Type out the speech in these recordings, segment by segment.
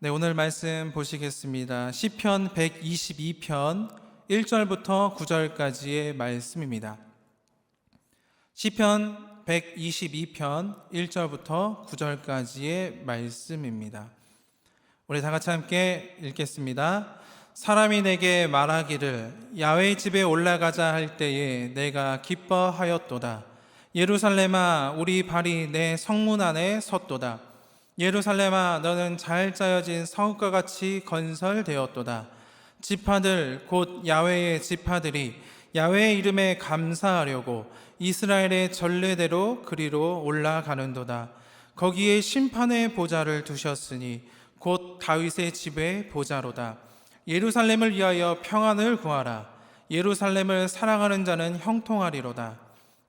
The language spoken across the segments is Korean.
네, 오늘 말씀 보시겠습니다. 시편 122편 1절부터 9절까지의 말씀입니다. 시편 122편 1절부터 9절까지의 말씀입니다. 우리 다 같이 함께 읽겠습니다. 사람이 내게 말하기를 야외 집에 올라가자 할 때에 내가 기뻐하였도다. 예루살렘아 우리 발이 내 성문 안에 섰도다. 예루살렘아 너는 잘 짜여진 성읍과 같이 건설되었도다. 지파들 곧 야외의 지파들이 야외의 이름에 감사하려고 이스라엘의 전례대로 그리로 올라가는도다. 거기에 심판의 보좌를 두셨으니 곧 다윗의 집의 보좌로다. 예루살렘을 위하여 평안을 구하라. 예루살렘을 사랑하는 자는 형통하리로다.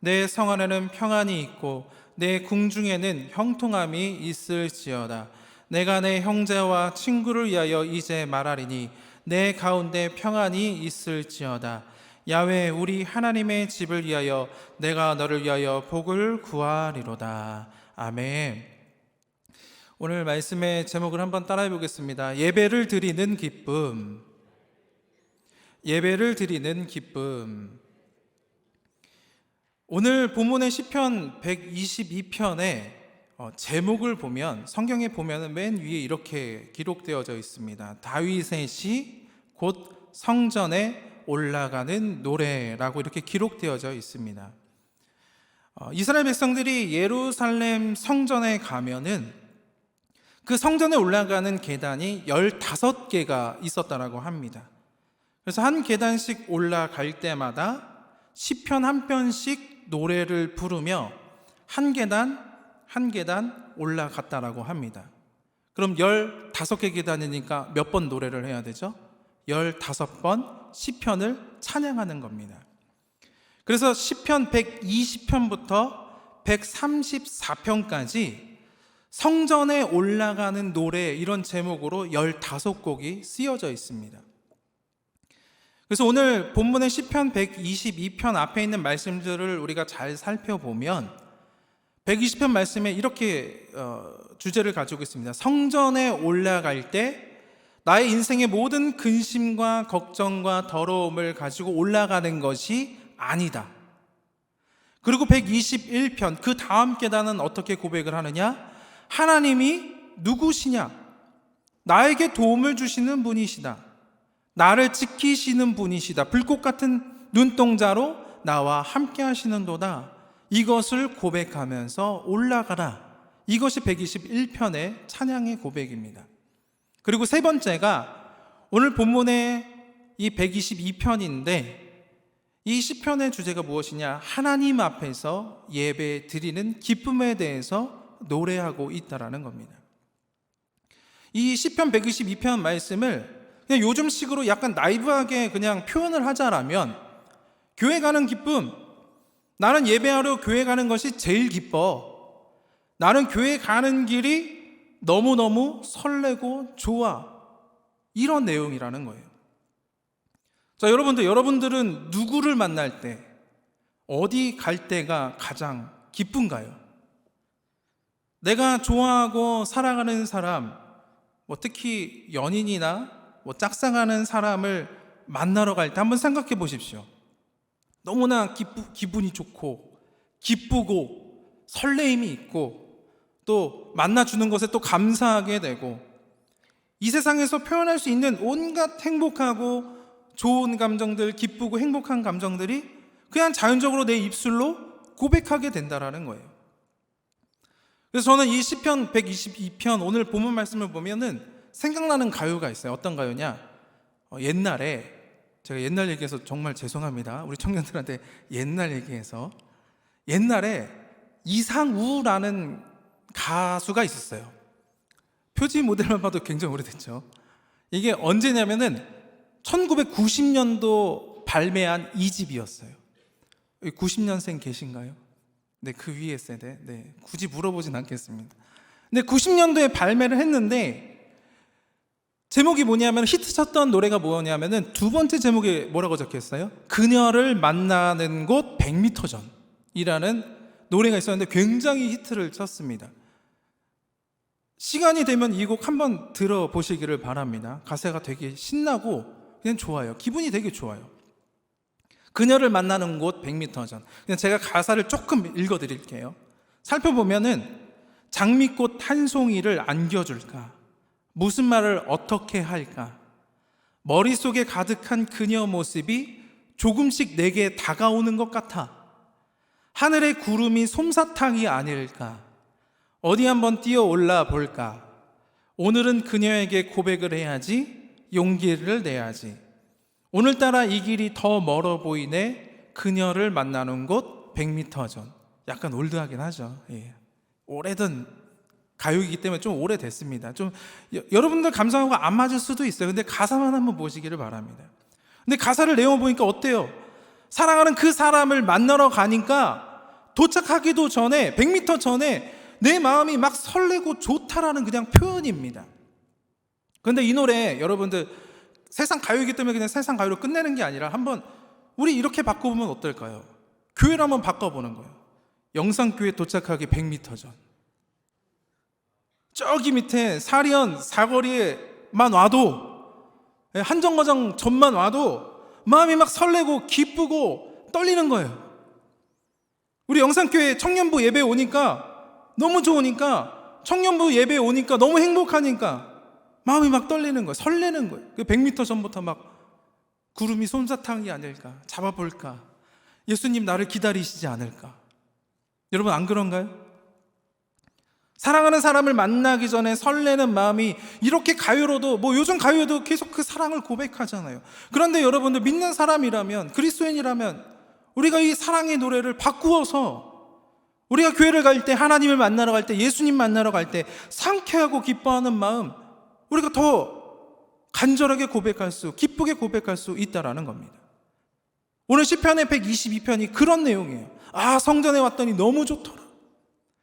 내 성 안에는 평안이 있고 내 궁중에는 형통함이 있을지어다. 내가 내 형제와 친구를 위하여 이제 말하리니 내 가운데 평안이 있을지어다. 야외 우리 하나님의 집을 위하여 내가 너를 위하여 복을 구하리로다. 아멘. 오늘 말씀의 제목을 한번 따라해 보겠습니다. 예배를 드리는 기쁨. 예배를 드리는 기쁨. 오늘 본문의 시편 122편의 어, 제목을 보면 성경에 보면은 맨 위에 이렇게 기록되어져 있습니다. 다윗의 시 곧 성전에 올라가는 노래라고 이렇게 기록되어져 있습니다. 어, 이스라엘 백성들이 예루살렘 성전에 가면은 그 성전에 올라가는 계단이 15개가 있었다라고 합니다. 그래서 한 계단씩 올라갈 때마다 시편 한 편씩 노래를 부르며 한 계단 한 계단 올라갔다라고 합니다. 그럼 15개 계단이니까 몇 번 노래를 해야 되죠? 15번 시편을 찬양하는 겁니다. 그래서 시편 120편부터 134편까지 성전에 올라가는 노래 이런 제목으로 15곡이 쓰여져 있습니다. 그래서 오늘 본문의 시편 122편 앞에 있는 말씀들을 우리가 잘 살펴보면 120편 말씀에 이렇게 어, 주제를 가지고 있습니다. 성전에 올라갈 때 나의 인생의 모든 근심과 걱정과 더러움을 가지고 올라가는 것이 아니다. 그리고 121편 그 다음 계단은 어떻게 고백을 하느냐? 하나님이 누구시냐? 나에게 도움을 주시는 분이시다. 나를 지키시는 분이시다. 불꽃 같은 눈동자로 나와 함께 하시는도다. 이것을 고백하면서 올라가라. 이것이 121편의 찬양의 고백입니다. 그리고 세 번째가 오늘 본문의 이 122편인데 이 시편의 주제가 무엇이냐? 하나님 앞에서 예배 드리는 기쁨에 대해서 노래하고 있다라는 겁니다. 이 시편 122편 말씀을 그냥 요즘식으로 약간 나이브하게 그냥 표현을 하자라면 교회 가는 기쁨 나는 예배하러 교회 가는 것이 제일 기뻐. 나는 교회 가는 길이 너무너무 설레고 좋아. 이런 내용이라는 거예요. 자 여러분들 여러분들은 누구를 만날 때 어디 갈 때가 가장 기쁜가요? 내가 좋아하고 사랑하는 사람 뭐 특히 연인이나 뭐 짝사랑하는 사람을 만나러 갈 때 한번 생각해 보십시오. 너무나 기쁘, 기분이 좋고 기쁘고 설레임이 있고 또 만나주는 것에 또 감사하게 되고 이 세상에서 표현할 수 있는 온갖 행복하고 좋은 감정들, 기쁘고 행복한 감정들이 그냥 자연적으로 내 입술로 고백하게 된다라는 거예요. 그래서 저는 이 시편 122편 오늘 본문 말씀을 보면은 생각나는 가요가 있어요. 어떤 가요냐? 어, 옛날에 제가 옛날 얘기해서 정말 죄송합니다. 우리 청년들한테 옛날 얘기해서 옛날에 이상우라는 가수가 있었어요. 표지 모델만 봐도 굉장히 오래됐죠. 이게 언제냐면은 1990년도 발매한 2집이었어요. 90년생 계신가요? 네, 그 위에 세대. 네, 굳이 물어보진 않겠습니다. 근데 90년도에 발매를 했는데 제목이 뭐냐면 히트 쳤던 노래가 뭐냐면은 두 번째 제목에 뭐라고 적혔어요? 그녀를 만나는 곳 100m 전이라는 노래가 있었는데 굉장히 히트를 쳤습니다. 시간이 되면 이 곡 한번 들어보시기를 바랍니다. 가사가 되게 신나고 그냥 좋아요. 기분이 되게 좋아요. 그녀를 만나는 곳 100m 전. 그냥 제가 가사를 조금 읽어 드릴게요. 살펴보면은 장미꽃 한 송이를 안겨줄까? 무슨 말을 어떻게 할까? 머릿속에 가득한 그녀 모습이 조금씩 내게 다가오는 것 같아. 하늘의 구름이 솜사탕이 아닐까? 어디 한번 뛰어 올라 볼까? 오늘은 그녀에게 고백을 해야지, 용기를 내야지. 오늘따라 이 길이 더 멀어 보이네. 그녀를 만나는 곳 100m 전. 약간 올드하긴 하죠. 예. 오래된 가요이기 때문에 좀 오래됐습니다. 좀 여, 여러분들 감상하고 안 맞을 수도 있어요. 근데 가사만 한번 보시기를 바랍니다. 근데 가사를 내용 보니까 어때요? 사랑하는 그 사람을 만나러 가니까 도착하기도 전에 100m 전에 내 마음이 막 설레고 좋다라는 그냥 표현입니다. 그런데 이 노래 여러분들 세상 가요이기 때문에 그냥 세상 가요로 끝내는 게 아니라 한번 우리 이렇게 바꿔보면 어떨까요? 교회를 한번 바꿔보는 거예요. 영상교회 도착하기 100m 전. 저기 밑에 사리연 사거리에만 와도 예, 한정거장 전만 와도 마음이 막 설레고 기쁘고 떨리는 거예요. 우리 영상교회 청년부 예배 오니까 너무 좋으니까 청년부 예배 오니까 너무 행복하니까 마음이 막 떨리는 거예요. 설레는 거예요. 그 100m 전부터 막 구름이 솜사탕이 아닐까 잡아볼까 예수님 나를 기다리시지 않을까 여러분 안 그런가요? 사랑하는 사람을 만나기 전에 설레는 마음이 이렇게 가요로도 뭐 요즘 가요도 계속 그 사랑을 고백하잖아요. 그런데 여러분들 믿는 사람이라면 그리스도인이라면 우리가 이 사랑의 노래를 바꾸어서 우리가 교회를 갈 때 하나님을 만나러 갈 때 예수님 만나러 갈 때 상쾌하고 기뻐하는 마음 우리가 더 간절하게 고백할 수 기쁘게 고백할 수 있다라는 겁니다. 오늘 시편의 122편이 그런 내용이에요. 아 성전에 왔더니 너무 좋더라.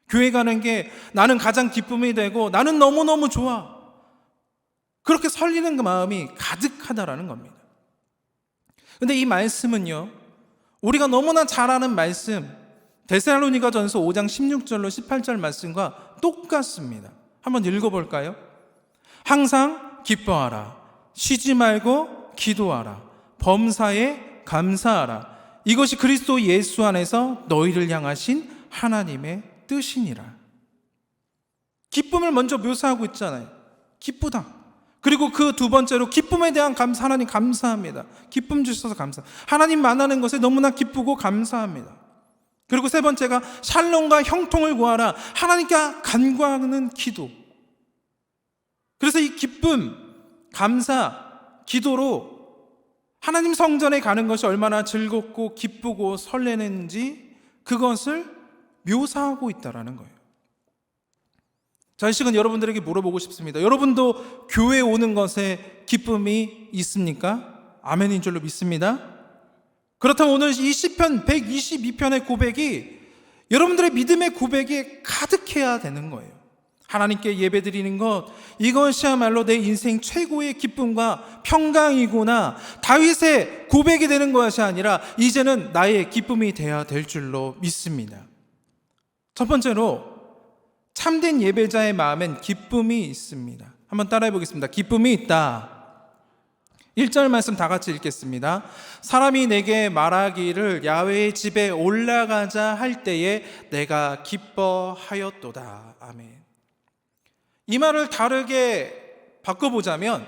교회 가는 게 나는 가장 기쁨이 되고 나는 너무너무 좋아. 그렇게 설리는 그 마음이 가득하다라는 겁니다. 근데 이 말씀은요, 우리가 너무나 잘 아는 말씀, 데살로니가 전서 5장 16절로 18절 말씀과 똑같습니다. 한번 읽어볼까요? 항상 기뻐하라. 쉬지 말고 기도하라. 범사에 감사하라. 이것이 그리스도 예수 안에서 너희를 향하신 하나님의 뜻이니라. 기쁨을 먼저 묘사하고 있잖아요. 기쁘다. 그리고 그 두 번째로 기쁨에 대한 감사, 하나님 감사합니다. 기쁨 주셔서 감사. 하나님 만나는 것에 너무나 기쁘고 감사합니다. 그리고 세 번째가 샬롬과 형통을 구하라. 하나님께 간구하는 기도. 그래서 이 기쁨, 감사, 기도로 하나님 성전에 가는 것이 얼마나 즐겁고 기쁘고 설레는지 그것을 묘사하고 있다라는 거예요. 자, 이 시간 여러분들에게 물어보고 싶습니다. 여러분도 교회 오는 것에 기쁨이 있습니까? 아멘인 줄로 믿습니다. 그렇다면 오늘 이 시편 122편의 고백이 여러분들의 믿음의 고백이 가득해야 되는 거예요. 하나님께 예배 드리는 것 이것이야말로 내 인생 최고의 기쁨과 평강이구나 다윗의 고백이 되는 것이 아니라 이제는 나의 기쁨이 되어야 될 줄로 믿습니다. 첫 번째로 참된 예배자의 마음엔 기쁨이 있습니다. 한번 따라해 보겠습니다. 기쁨이 있다. 1절 말씀 다 같이 읽겠습니다. 사람이 내게 말하기를 야외의 집에 올라가자 할 때에 내가 기뻐하였도다. 아멘. 이 말을 다르게 바꿔보자면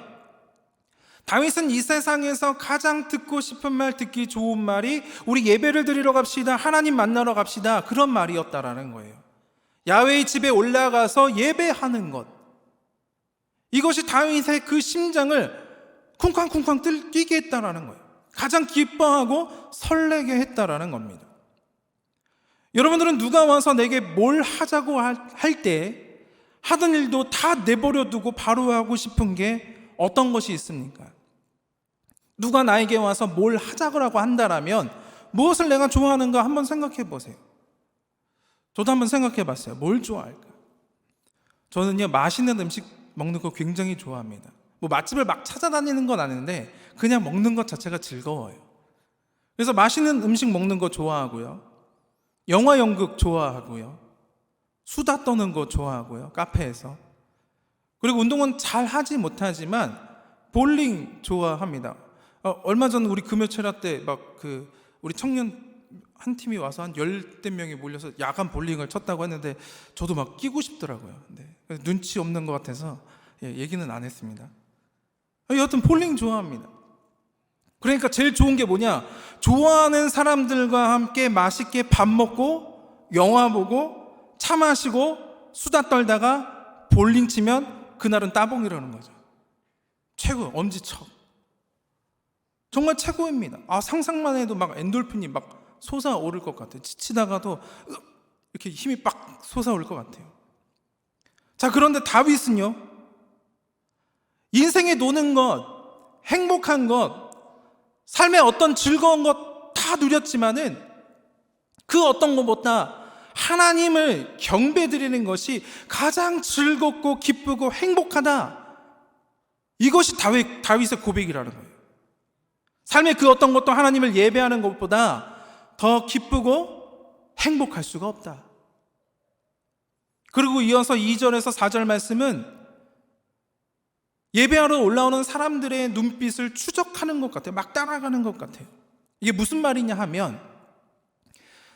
다윗은 이 세상에서 가장 듣고 싶은 말, 듣기 좋은 말이 우리 예배를 드리러 갑시다. 하나님 만나러 갑시다. 그런 말이었다라는 거예요. 야외의 집에 올라가서 예배하는 것. 이것이 다윗의 그 심장을 쿵쾅쿵쾅 뛰게 했다라는 거예요. 가장 기뻐하고 설레게 했다라는 겁니다. 여러분들은 누가 와서 내게 뭘 하자고 할 때 하던 일도 다 내버려 두고 바로 하고 싶은 게 어떤 것이 있습니까? 누가 나에게 와서 뭘 하자고 한다라면 무엇을 내가 좋아하는가 한번 생각해 보세요. 저도 한번 생각해 봤어요. 뭘 좋아할까? 저는요, 맛있는 음식 먹는 거 굉장히 좋아합니다. 뭐 맛집을 막 찾아다니는 건 아닌데 그냥 먹는 것 자체가 즐거워요. 그래서 맛있는 음식 먹는 거 좋아하고요. 영화 연극 좋아하고요. 수다 떠는 거 좋아하고요. 카페에서. 그리고 운동은 잘 하지 못하지만 볼링 좋아합니다. 어, 얼마 전 우리 금요철야 때막 그 우리 청년 한 팀이 와서 한 열대 명이 몰려서 야간 볼링을 쳤다고 했는데 저도 막 끼고 싶더라고요. 네. 눈치 없는 것 같아서 예, 얘기는 안 했습니다. 어, 여하튼 볼링 좋아합니다. 그러니까 제일 좋은 게 뭐냐? 좋아하는 사람들과 함께 맛있게 밥 먹고 영화 보고 차 마시고 수다 떨다가 볼링 치면 그날은 따봉이라는 거죠. 최고 엄지척. 정말 최고입니다. 아 상상만 해도 막 엔돌핀이 막 솟아오를 것 같아요. 지치다가도 이렇게 힘이 빡 솟아올 것 같아요. 자 그런데 다윗은요. 인생에 노는 것, 행복한 것, 삶의 어떤 즐거운 것 다 누렸지만은 그 어떤 것보다 하나님을 경배 드리는 것이 가장 즐겁고 기쁘고 행복하다. 이것이 다윗, 다윗의 고백이라는 거예요. 삶의 그 어떤 것도 하나님을 예배하는 것보다 더 기쁘고 행복할 수가 없다. 그리고 이어서 2절에서 4절 말씀은 예배하러 올라오는 사람들의 눈빛을 추적하는 것 같아요. 막 따라가는 것 같아요. 이게 무슨 말이냐 하면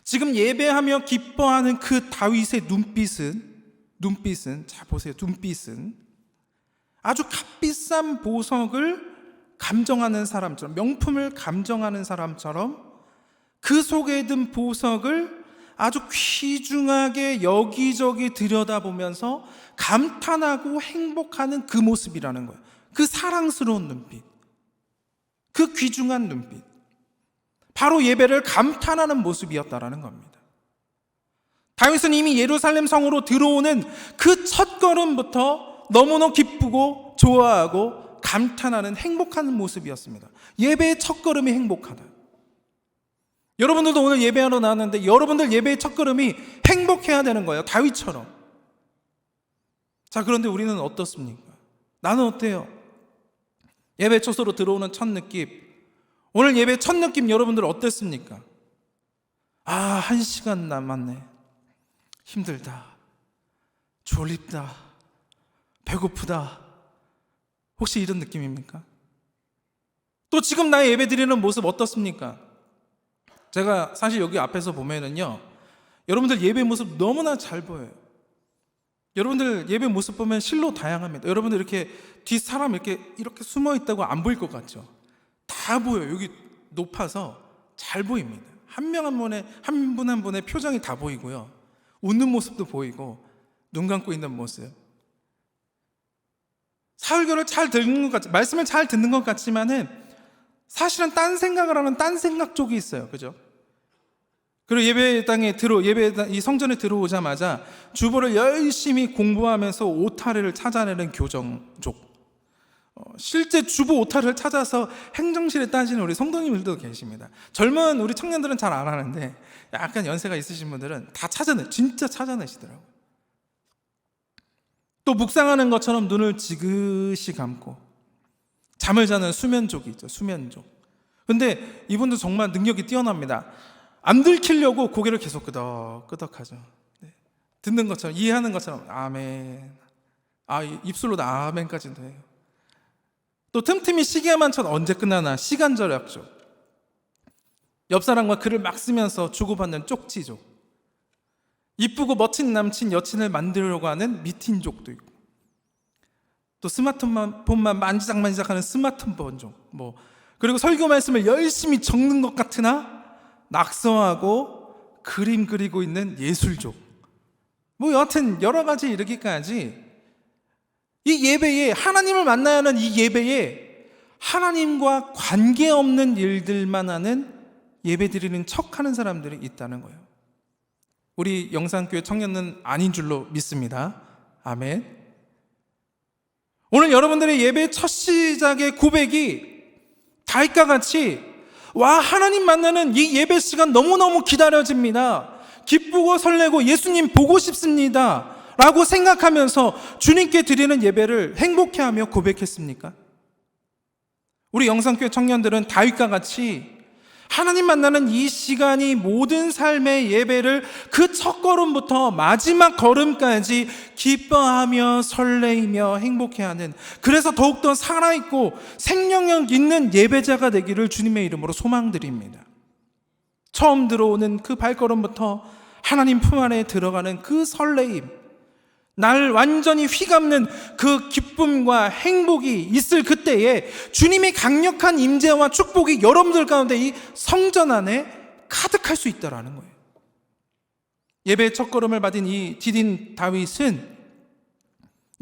지금 예배하며 기뻐하는 그 다윗의 눈빛은 눈빛은 자 보세요. 눈빛은 아주 값비싼 보석을 감정하는 사람처럼 명품을 감정하는 사람처럼 그 속에 든 보석을 아주 귀중하게 여기저기 들여다보면서 감탄하고 행복하는 그 모습이라는 거예요. 그 사랑스러운 눈빛. 그 귀중한 눈빛. 바로 예배를 감탄하는 모습이었다라는 겁니다. 다윗은 이미 예루살렘 성으로 들어오는 그 첫 걸음부터 너무나 기쁘고 좋아하고 감탄하는 행복한 모습이었습니다. 예배의 첫 걸음이 행복하다. 여러분들도 오늘 예배하러 나왔는데 여러분들 예배의 첫 걸음이 행복해야 되는 거예요. 다윗처럼. 자, 그런데 우리는 어떻습니까? 나는 어때요? 예배 초소로 들어오는 첫 느낌. 오늘 예배 첫 느낌 여러분들 어땠습니까? 아, 한 시간 남았네. 힘들다. 졸립다. 배고프다. 혹시 이런 느낌입니까? 또 지금 나의 예배 드리는 모습 어떻습니까? 제가 사실 여기 앞에서 보면은요, 여러분들 예배 모습 너무나 잘 보여요. 여러분들 예배 모습 보면 실로 다양합니다. 여러분들 이렇게 뒷 사람 이렇게 이렇게 숨어 있다고 안 보일 것 같죠? 다 보여요. 여기 높아서 잘 보입니다. 한 명 한 분의 한 분 한 분의 표정이 다 보이고요. 웃는 모습도 보이고 눈 감고 있는 모습. 사흘교를 잘 듣는 것 같, 말씀을 잘 듣는 것 같지만은 사실은 딴 생각을 하는 딴 생각 쪽이 있어요. 그죠? 그리고 예배당에 들어 예배 이 성전에 들어오자마자 주보를 열심히 공부하면서 오타리를 찾아내는 교정족. 어, 실제 주보 오타리를 찾아서 행정실에 따지는 우리 성도님들도 계십니다. 젊은 우리 청년들은 잘 안 하는데 약간 연세가 있으신 분들은 다 찾아내 진짜 찾아내시더라고요. 또 묵상하는 것처럼 눈을 지그시 감고 잠을 자는 수면족이 있죠. 수면족. 근데 이분도 정말 능력이 뛰어납니다. 안 들키려고 고개를 계속 끄덕 끄덕 하죠. 네. 듣는 것처럼 이해하는 것처럼 아멘. 아 입술로도 아멘까지도 해요. 또 틈틈이 시계만 쳐 언제 끝나나 시간 절약족. 옆 사람과 글을 막 쓰면서 주고받는 쪽지족. 이쁘고 멋진 남친 여친을 만들려고 하는 미팅족도 있고. 또 스마트폰만 만지작만지작하는 스마트폰족. 뭐 그리고 설교 말씀을 열심히 적는 것 같으나 낙서하고 그림 그리고 있는 예술족. 뭐 여하튼 여러 가지 이르기까지 이 예배에 하나님을 만나야 하는 이 예배에 하나님과 관계 없는 일들만 하는 예배 드리는 척 하는 사람들이 있다는 거예요. 우리 영산교회 청년은 아닌 줄로 믿습니다. 아멘. 오늘 여러분들의 예배 첫 시작의 고백이 다윗과 같이 와 하나님 만나는 이 예배 시간 너무너무 기다려집니다. 기쁘고 설레고 예수님 보고 싶습니다. 라고 생각하면서 주님께 드리는 예배를 행복해하며 고백했습니까? 우리 영상교회 청년들은 다윗과 같이 하나님 만나는 이 시간이 모든 삶의 예배를 그 첫 걸음부터 마지막 걸음까지 기뻐하며 설레이며 행복해하는 그래서 더욱더 살아있고 생명력 있는 예배자가 되기를 주님의 이름으로 소망드립니다. 처음 들어오는 그 발걸음부터 하나님 품 안에 들어가는 그 설레임, 날 완전히 휘감는 그 기쁨과 행복이 있을 그때에 주님의 강력한 임재와 축복이 여러분들 가운데 이 성전 안에 가득할 수 있다라는 거예요. 예배 첫 걸음을 받은 이 디딘 다윗은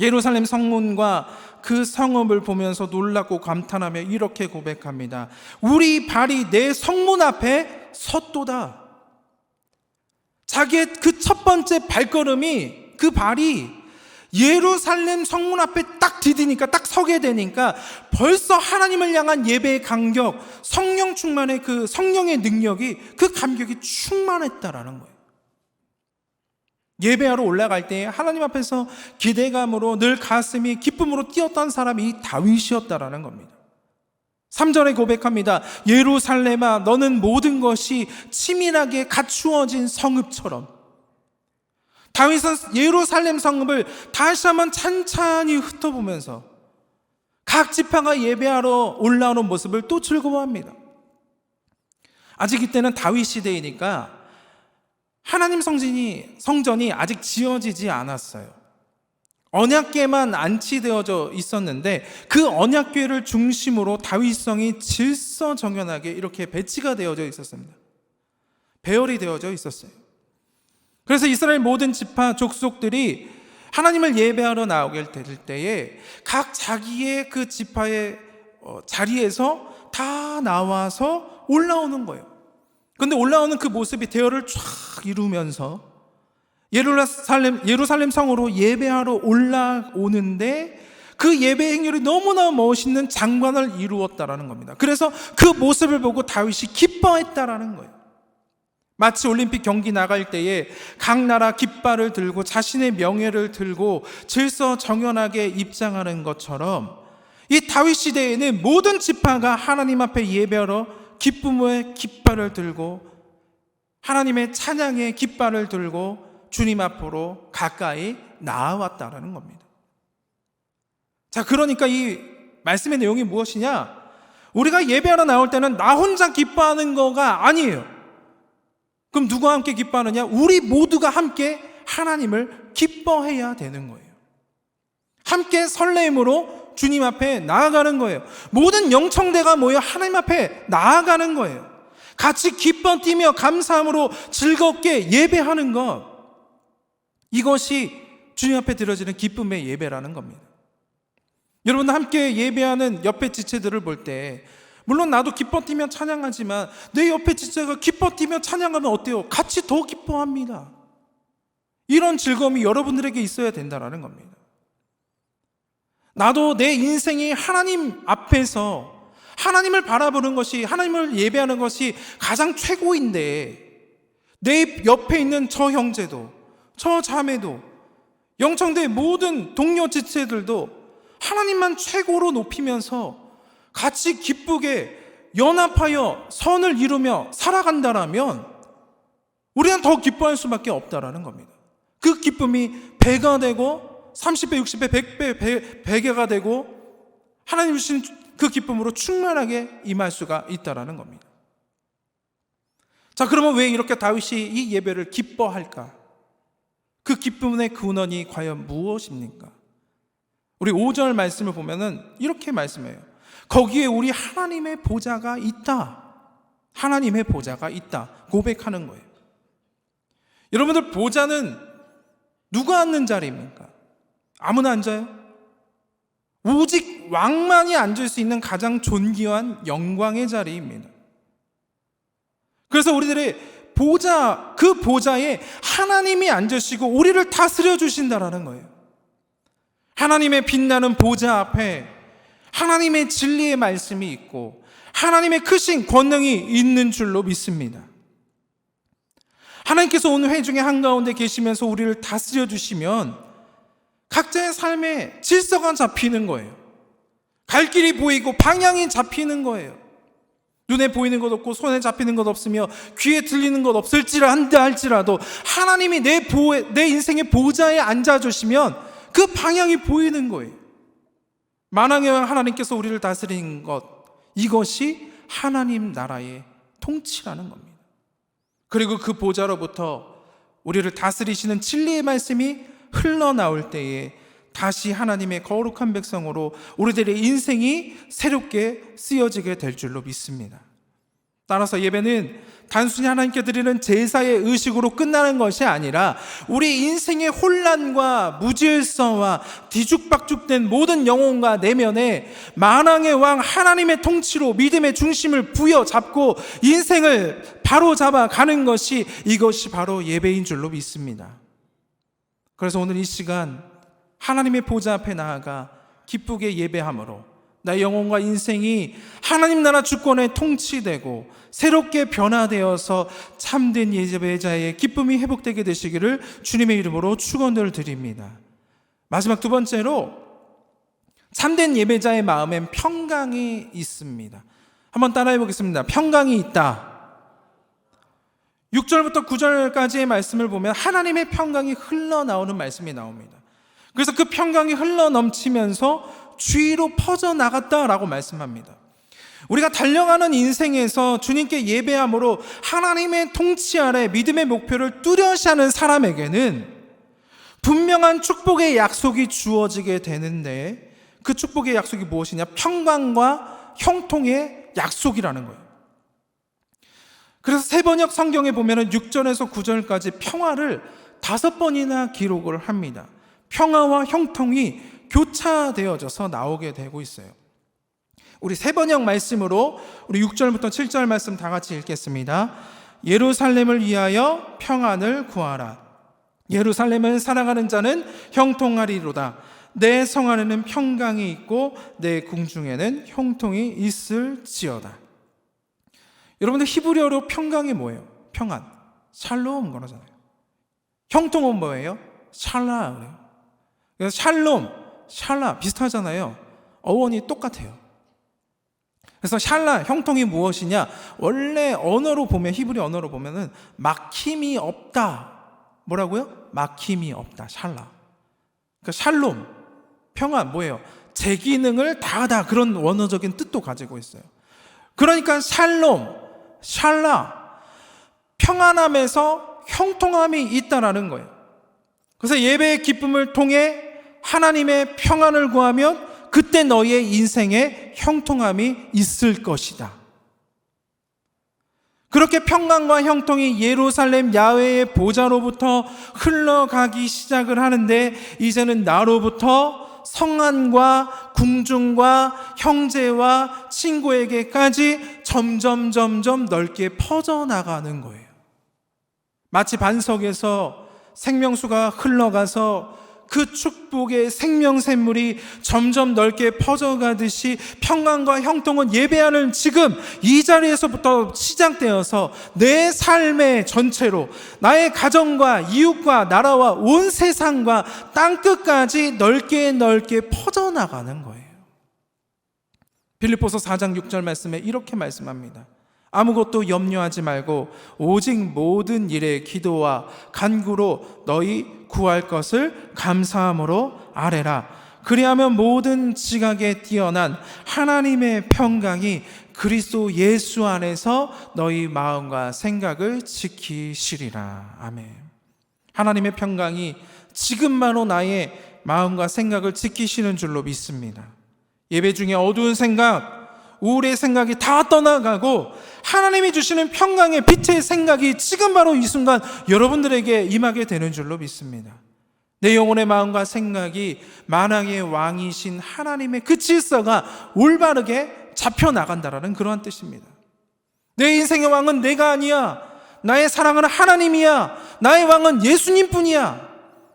예루살렘 성문과 그 성읍을 보면서 놀랍고 감탄하며 이렇게 고백합니다. 우리 발이 내 성문 앞에 섰도다. 자기의 그 첫 번째 발걸음이 그 발이 예루살렘 성문 앞에 딱 디디니까 딱 서게 되니까 벌써 하나님을 향한 예배의 감격, 성령 충만의 그 성령의 능력이 그 감격이 충만했다라는 거예요. 예배하러 올라갈 때 하나님 앞에서 기대감으로 늘 가슴이 기쁨으로 뛰었던 사람이 이 다윗이었다라는 겁니다. 3절에 고백합니다. 예루살렘아 너는 모든 것이 치밀하게 갖추어진 성읍처럼 다윗은 예루살렘 성읍을 다시 한번 찬찬히 흩어보면서 각 지파가 예배하러 올라오는 모습을 또 즐거워합니다. 아직 이때는 다윗 시대이니까 하나님 성전이 성전이 아직 지어지지 않았어요. 언약궤만 안치되어져 있었는데 그 언약궤를 중심으로 다윗성이 질서정연하게 이렇게 배치가 되어져 있었습니다. 배열이 되어져 있었어요. 그래서 이스라엘 모든 지파 족속들이 하나님을 예배하러 나오게 될 때에 각 자기의 그 지파의 어, 자리에서 다 나와서 올라오는 거예요. 근데 올라오는 그 모습이 대열을 쫙 이루면서 예루살렘, 예루살렘 성으로 예배하러 올라오는데 그 예배 행렬이 너무나 멋있는 장관을 이루었다라는 겁니다. 그래서 그 모습을 보고 다윗이 기뻐했다라는 거예요. 마치 올림픽 경기 나갈 때에 각 나라 깃발을 들고 자신의 명예를 들고 질서 정연하게 입장하는 것처럼 이 다윗 시대에는 모든 지파가 하나님 앞에 예배하러 기쁨의 깃발을 들고 하나님의 찬양의 깃발을 들고 주님 앞으로 가까이 나아왔다라는 겁니다. 자, 그러니까 이 말씀의 내용이 무엇이냐? 우리가 예배하러 나올 때는 나 혼자 기뻐하는 거가 아니에요. 그럼 누가 함께 기뻐하느냐? 우리 모두가 함께 하나님을 기뻐해야 되는 거예요. 함께 설레임으로 주님 앞에 나아가는 거예요. 모든 영청대가 모여 하나님 앞에 나아가는 거예요. 같이 기뻐 뛰며 감사함으로 즐겁게 예배하는 것. 이것이 주님 앞에 드려지는 기쁨의 예배라는 겁니다. 여러분 함께 예배하는 옆에 지체들을 볼 때 물론 나도 기뻐 뛰며 찬양하지만 내 옆에 지체가 기뻐 뛰며 찬양하면 어때요? 같이 더 기뻐합니다. 이런 즐거움이 여러분들에게 있어야 된다는 겁니다. 나도 내 인생이 하나님 앞에서 하나님을 바라보는 것이 하나님을 예배하는 것이 가장 최고인데 내 옆에 있는 저 형제도 저 자매도 영청대 모든 동료 지체들도 하나님만 최고로 높이면서 같이 기쁘게 연합하여 선을 이루며 살아간다라면 우리는 더 기뻐할 수밖에 없다라는 겁니다. 그 기쁨이 배가 되고 30배, 60배, 100배, 100개가 되고 하나님 주신 그 기쁨으로 충만하게 임할 수가 있다라는 겁니다. 자, 그러면 왜 이렇게 다윗이 이 예배를 기뻐할까? 그 기쁨의 근원이 과연 무엇입니까? 우리 5절 말씀을 보면은 이렇게 말씀해요. 거기에 우리 하나님의 보좌가 있다. 하나님의 보좌가 있다. 고백하는 거예요. 여러분들 보좌는 누가 앉는 자리입니까? 아무나 앉아요? 오직 왕만이 앉을 수 있는 가장 존귀한 영광의 자리입니다. 그래서 우리들의 보좌, 그 보좌에 하나님이 앉으시고 우리를 다스려 주신다라는 거예요. 하나님의 빛나는 보좌 앞에 하나님의 진리의 말씀이 있고 하나님의 크신 권능이 있는 줄로 믿습니다. 하나님께서 오늘 회중의 한가운데 계시면서 우리를 다스려 주시면 각자의 삶에 질서가 잡히는 거예요. 갈 길이 보이고 방향이 잡히는 거예요. 눈에 보이는 것 없고 손에 잡히는 것 없으며 귀에 들리는 것 없을지라 한다 할지라도 하나님이 내 보호 내 인생의 보좌에 앉아 주시면 그 방향이 보이는 거예요. 만왕의 왕 하나님께서 우리를 다스리는 것 이것이 하나님 나라의 통치라는 겁니다. 그리고 그 보좌로부터 우리를 다스리시는 진리의 말씀이 흘러나올 때에 다시 하나님의 거룩한 백성으로 우리들의 인생이 새롭게 쓰여지게 될 줄로 믿습니다. 따라서 예배는 단순히 하나님께 드리는 제사의 의식으로 끝나는 것이 아니라 우리 인생의 혼란과 무질서와 뒤죽박죽된 모든 영혼과 내면에 만왕의 왕 하나님의 통치로 믿음의 중심을 부여잡고 인생을 바로 잡아 가는 것이 이것이 바로 예배인 줄로 믿습니다. 그래서 오늘 이 시간 하나님의 보좌 앞에 나아가 기쁘게 예배함으로 나의 영혼과 인생이 하나님 나라 주권에 통치되고 새롭게 변화되어서 참된 예배자의 기쁨이 회복되게 되시기를 주님의 이름으로 축원을 드립니다. 마지막 두 번째로 참된 예배자의 마음엔 평강이 있습니다. 한번 따라해 보겠습니다. 평강이 있다. 6절부터 9절까지의 말씀을 보면 하나님의 평강이 흘러나오는 말씀이 나옵니다. 그래서 그 평강이 흘러 넘치면서 주위로 퍼져 나갔다라고 말씀합니다. 우리가 달려가는 인생에서 주님께 예배함으로 하나님의 통치 아래 믿음의 목표를 뚜렷이 하는 사람에게는 분명한 축복의 약속이 주어지게 되는데 그 축복의 약속이 무엇이냐? 평강과 형통의 약속이라는 거예요. 그래서 세 번역 성경에 보면은 6절에서 9절까지 평화를 다섯 번이나 기록을 합니다. 평화와 형통이 교차되어져서 나오게 되고 있어요. 우리 세 번역 말씀으로 우리 6절부터 7절 말씀 다 같이 읽겠습니다. 예루살렘을 위하여 평안을 구하라. 예루살렘을 살아가는 자는 형통하리로다. 내 성 안에는 평강이 있고 내 궁중에는 형통이 있을지어다. 여러분들 히브리어로 평강이 뭐예요? 평안. 샬롬 그러잖아요. 형통은 뭐예요? 샬라. 그래서 샬롬, 샬라 비슷하잖아요. 어원이 똑같아요. 그래서 샬라 형통이 무엇이냐? 원래 언어로 보면 히브리 언어로 보면은 막힘이 없다. 뭐라고요? 막힘이 없다. 샬라. 그러니까 샬롬 평안 뭐예요? 제 기능을 다하다 그런 원어적인 뜻도 가지고 있어요. 그러니까 샬롬 샬라 평안함에서 형통함이 있다라는 거예요. 그래서 예배의 기쁨을 통해 하나님의 평안을 구하면 그때 너희의 인생에 형통함이 있을 것이다. 그렇게 평강과 형통이 예루살렘 야외의 보좌로부터 흘러가기 시작을 하는데 이제는 나로부터 성안과 궁중과 형제와 친구에게까지 점점 점점 넓게 퍼져나가는 거예요. 마치 반석에서 생명수가 흘러가서 그 축복의 생명샘물이 점점 넓게 퍼져가듯이 평강과 형통은 예배하는 지금 이 자리에서부터 시작되어서 내 삶의 전체로 나의 가정과 이웃과 나라와 온 세상과 땅끝까지 넓게 넓게 퍼져나가는 거예요. 빌립보서 4장 6절 말씀에 이렇게 말씀합니다. 아무것도 염려하지 말고 오직 모든 일에 기도와 간구로 너희 구할 것을 감사함으로 아뢰라. 그리하면 모든 지각에 뛰어난 하나님의 평강이 그리스도 예수 안에서 너희 마음과 생각을 지키시리라. 아멘. 하나님의 평강이 지금만로 나의 마음과 생각을 지키시는 줄로 믿습니다. 예배 중에 어두운 생각, 우울의 생각이 다 떠나가고 하나님이 주시는 평강의 빛의 생각이 지금 바로 이 순간 여러분들에게 임하게 되는 줄로 믿습니다. 내 영혼의 마음과 생각이 만왕의 왕이신 하나님의 그 질서가 올바르게 잡혀 나간다라는 그러한 뜻입니다. 내 인생의 왕은 내가 아니야. 나의 사랑은 하나님이야. 나의 왕은 예수님뿐이야.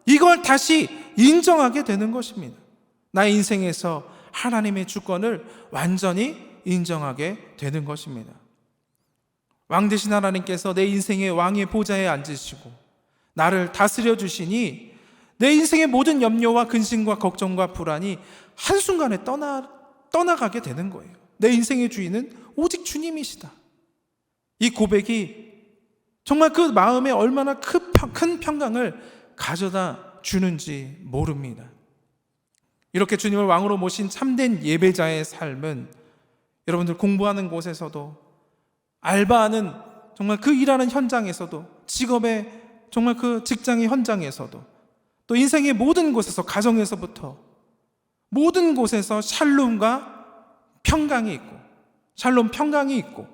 이걸 다시 인정하게 되는 것입니다. 나의 인생에서 하나님의 주권을 완전히 인정하게 되는 것입니다. 왕 되신 하나님께서 내 인생의 왕의 보좌에 앉으시고 나를 다스려 주시니 내 인생의 모든 염려와 근심과 걱정과 불안이 한순간에 떠나, 떠나가게 되는 거예요. 내 인생의 주인은 오직 주님이시다. 이 고백이 정말 그 마음에 얼마나 큰 평강을 가져다 주는지 모릅니다. 이렇게 주님을 왕으로 모신 참된 예배자의 삶은 여러분들 공부하는 곳에서도 알바하는 정말 그 일하는 현장에서도 직업의 정말 그 직장의 현장에서도 또 인생의 모든 곳에서 가정에서부터 모든 곳에서 샬롬과 평강이 있고 샬롬 평강이 있고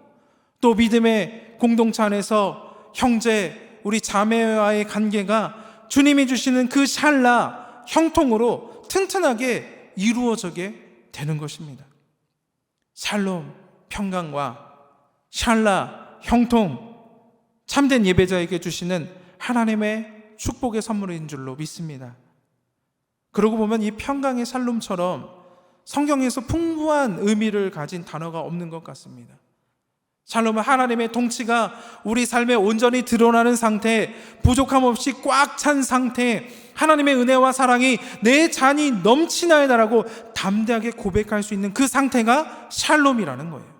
또 믿음의 공동체 안에서 형제 우리 자매와의 관계가 주님이 주시는 그 샬라 형통으로 튼튼하게 이루어지게 되는 것입니다. 샬롬 평강과 샬라 형통 참된 예배자에게 주시는 하나님의 축복의 선물인 줄로 믿습니다. 그러고 보면 이 평강의 샬롬처럼 성경에서 풍부한 의미를 가진 단어가 없는 것 같습니다. 샬롬은 하나님의 통치가 우리 삶에 온전히 드러나는 상태, 부족함 없이 꽉 찬 상태, 하나님의 은혜와 사랑이 내 잔이 넘치나이다라고 담대하게 고백할 수 있는 그 상태가 샬롬이라는 거예요.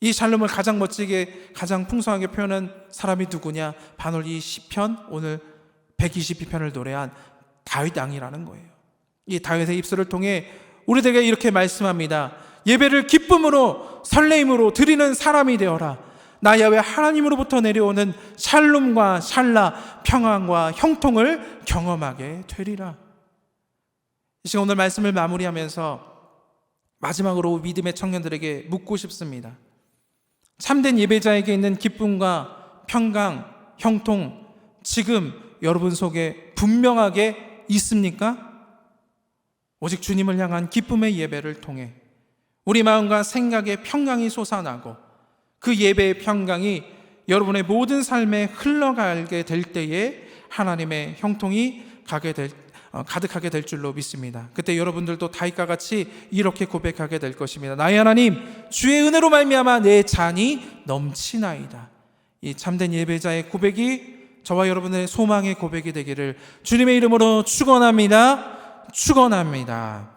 이 샬롬을 가장 멋지게, 가장 풍성하게 표현한 사람이 누구냐? 바로 이 시편 오늘 122편을 노래한 다윗 왕이라는 거예요. 이 다윗의 입술을 통해 우리들에게 이렇게 말씀합니다. 예배를 기쁨으로 설레임으로 드리는 사람이 되어라. 나 야외 하나님으로부터 내려오는 샬롬과 샬라 평안과 형통을 경험하게 되리라. 이 시간 오늘 말씀을 마무리하면서 마지막으로 믿음의 청년들에게 묻고 싶습니다. 참된 예배자에게 있는 기쁨과 평강, 형통 지금 여러분 속에 분명하게 있습니까? 오직 주님을 향한 기쁨의 예배를 통해 우리 마음과 생각의 평강이 솟아나고 그 예배의 평강이 여러분의 모든 삶에 흘러가게 될 때에 하나님의 형통이 가게 될 어, 가득하게 될 줄로 믿습니다. 그때 여러분들도 다윗과 같이 이렇게 고백하게 될 것입니다. 나의 하나님, 주의 은혜로 말미암아 내 잔이 넘치나이다. 이 참된 예배자의 고백이 저와 여러분의 소망의 고백이 되기를 주님의 이름으로 축원합니다. 축원합니다.